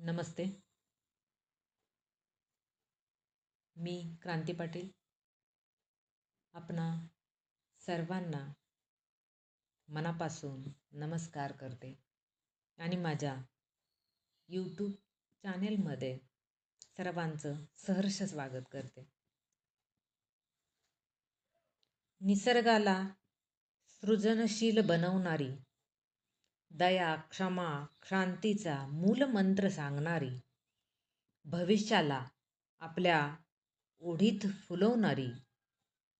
नमस्ते. मी क्रांती पाटील. आपणा सर्वांना मनापासून नमस्कार करते. आणि माझ्या यूट्यूब चॅनेलमध्ये सर्वांचं सहर्ष स्वागत करते. निसर्गाला सृजनशील बनवणारी दया क्षमा क्रांतीचा मूलमंत्र सांगणारी भविष्याला आपल्या ओढीत फुलवणारी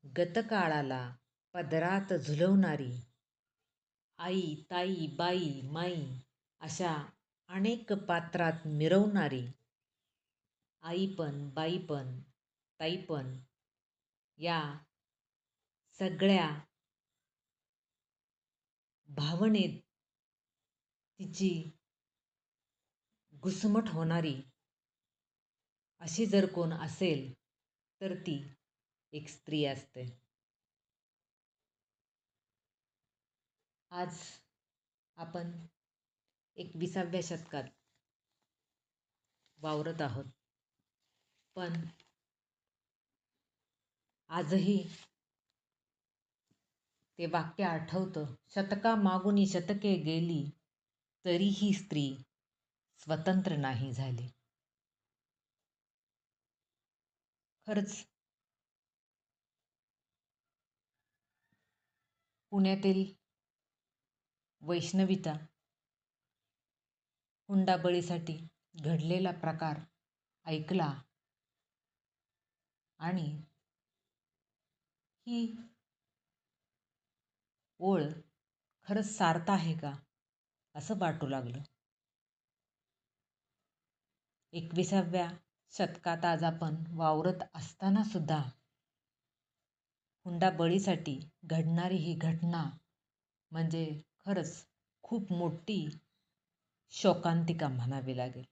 गतकाळाला पदरात झुलवणारी आई ताई बाई माई अशा अनेक पात्रात मिरवणारी आई पण बाई पण ताई पण या सगळ्या भावनेत तिची घुसमट होणारी अशी जर कोण असेल तर ती एक स्त्री असते. आज आपण एकविसाव्या शतकात वावरत आहोत. पण आजही ते वाक्य आठवतं शतका मागुनी शतके गेली तरीही स्त्री स्वतंत्र नाही झाली. खरंच. पुण्यातील वैष्णविता हुंडाबळीसाठी घडलेला प्रकार ऐकला आणि ही ओळ खरंच सार्थ आहे का? असं वाटू लागलं. एकविसाव्या शतकात आज आपण वावरत असताना सुद्धा हुंडाबळीसाठी घडणारी ही घटना म्हणजे खरंच खूप मोठी शोकांतिका म्हणावी लागेल.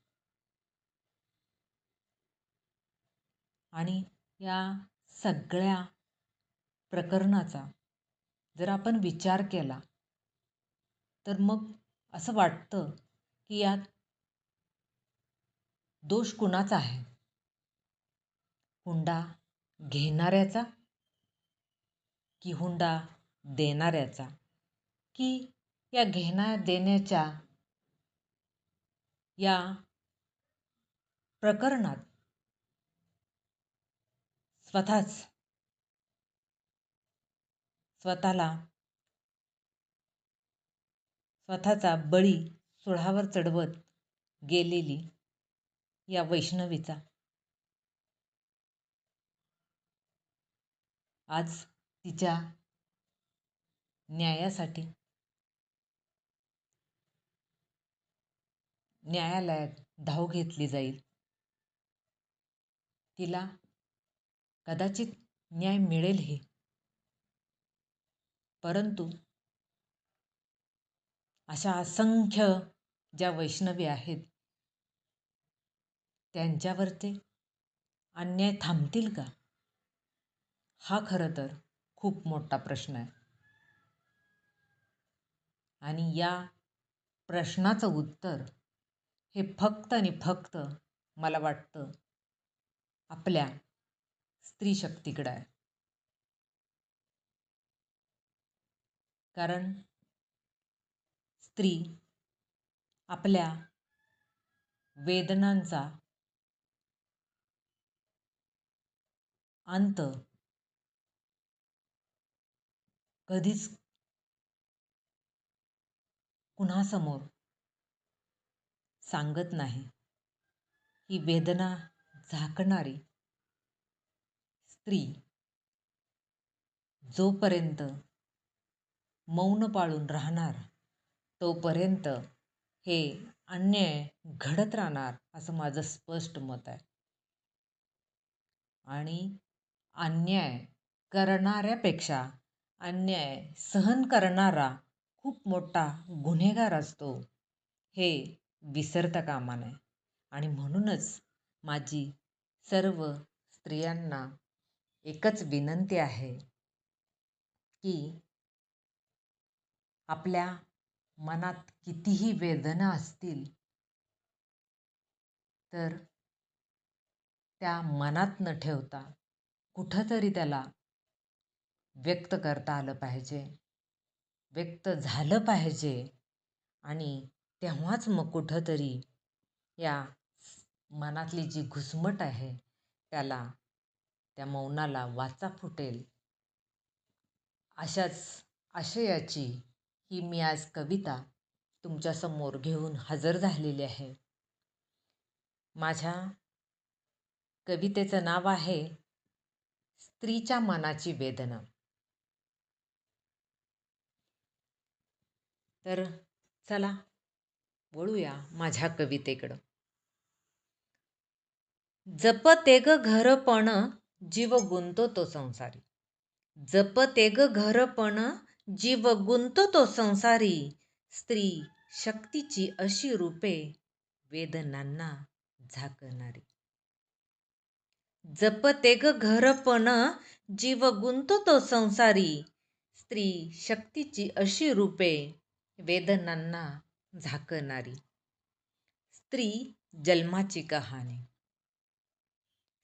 आणि या सगळ्या प्रकरणाचा जर आपण विचार केला तर मग असं वाटतं की यात दोष कुणाचा आहे? हुंडा घेणाऱ्याचा की हुंडा देणाऱ्याचा? की या घेण्या देण्याच्या या प्रकरणात स्वतःच स्वतःला स्वतःचा बळी सुळावर चढवत गेलेली या वैष्णवीचा. आज तिच्या न्यायासाठी न्यायालयात धाव घेतली जाईल. तिला कदाचित न्याय मिळेलही. परंतु अशा असंख्य ज्या वैष्णवी आहेत त्यांच्यावरचे अन्याय थांबतील का? हा खरं तर खूप मोठा प्रश्न आहे. आणि या प्रश्नाचं उत्तर हे फक्त आणि फक्त मला वाटतं आपल्या स्त्रीशक्तीकडं आहे. कारण स्त्री आपल्या वेदनांचा अंत कधीच कुणासमोर सांगत नाही. ही वेदना झाकणारी स्त्री जोपर्यंत मौन पाळून राहणार तोपर्यंत हे अन्याय घडत राहणार असं माझं स्पष्ट मत आहे. आणि अन्याय करणाऱ्यापेक्षा अन्याय सहन करणारा खूप मोठा गुन्हेगार असतो हे विसरता कामा नये. आणि म्हणूनच माझी सर्व स्त्रियांना एकच विनंती आहे की आपल्या मनात कितीही वेदना असतील तर त्या मनात न ठेवता कुठंतरी त्याला व्यक्त करता आलं पाहिजे व्यक्त झालं पाहिजे आणि तेव्हाच मग कुठंतरी या मनातली जी घुसमट आहे त्याला त्या मौनाला वाचा फुटेल. अशाच आशयाची ही मी आज कविता तुमच्यासमोर घेऊन हजर झालेली आहे. माझ्या कवितेचं नाव आहे स्त्रीच्या मनाची वेदना. तर चला वळूया माझ्या कवितेकडं. जपते ग घरपण जीव गुंतो तो संसारी. जपते ग घरपण जीव गुंतो तो संसारी स्त्री शक्तीची अशी रूपे वेदनांना झाकणारी. जपते ग घरपण जीव गुंततो तो संसारी स्त्री शक्तीची अशी रूपे वेदनांना झाकणारी. स्त्री जन्माची कहाणी.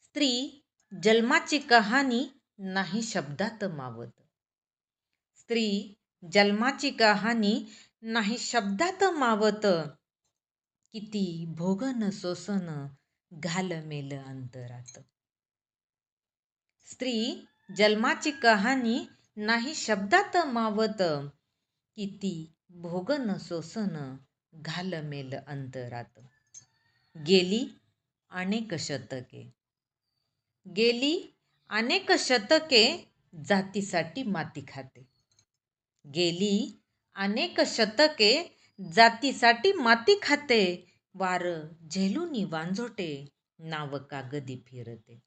स्त्री जन्माची कहाणी नाही शब्दात मावत. स्त्री जन्माची कहाणी नाही शब्दात मावत. किती भोगन सोसन घाल मेल अंतरात. स्त्री जन्माची कहाणी नाही शब्दात मावत. किती भोगन सोसन घाल मेल अंतरात. गेली अनेक शतके. गेली अनेक शतके जातीसाठी माती खाते. गेली. अनेक शतके जातीसाठी माती खाते. वार झेलुनी वांझोटे नाव कागदी फिरते.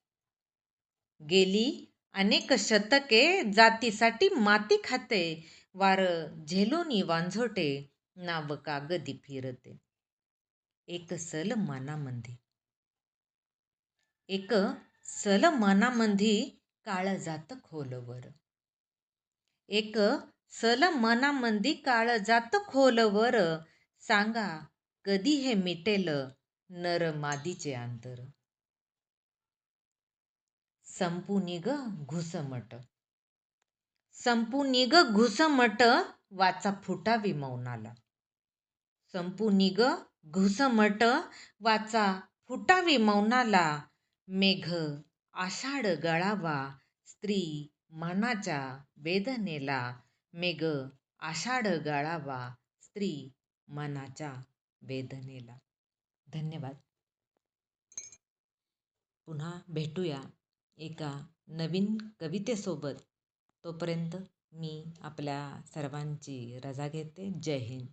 गेली. अनेक शतके जातीसाठी माती खाते. वार झेलुनी वांझोटे नाव कागदी फिरते. एक सल मनामंदी एक सल मनामंदी काळ जात खोलवर. एक सल मनामंदी काळ जात खोलवर. सांगा कधी हे मिटेल नर मादीचे अंतर? संपू निग घुसमट. संपू निग घुसमट वाचा फुटावी मौनाला. संपू निग घुसमट वाचा फुटावी मौनाला. मेघ आषाढ गळावा स्त्री मनाच्या वेदनेला. मेघ आषाढ गाळावा स्त्री मनाच्या वेदनेला. धन्यवाद. पुन्हा भेटूया एका नवीन कवितेसोबत. तोपर्यंत मी आपल्या सर्वांची रजा घेते. जय हिंद.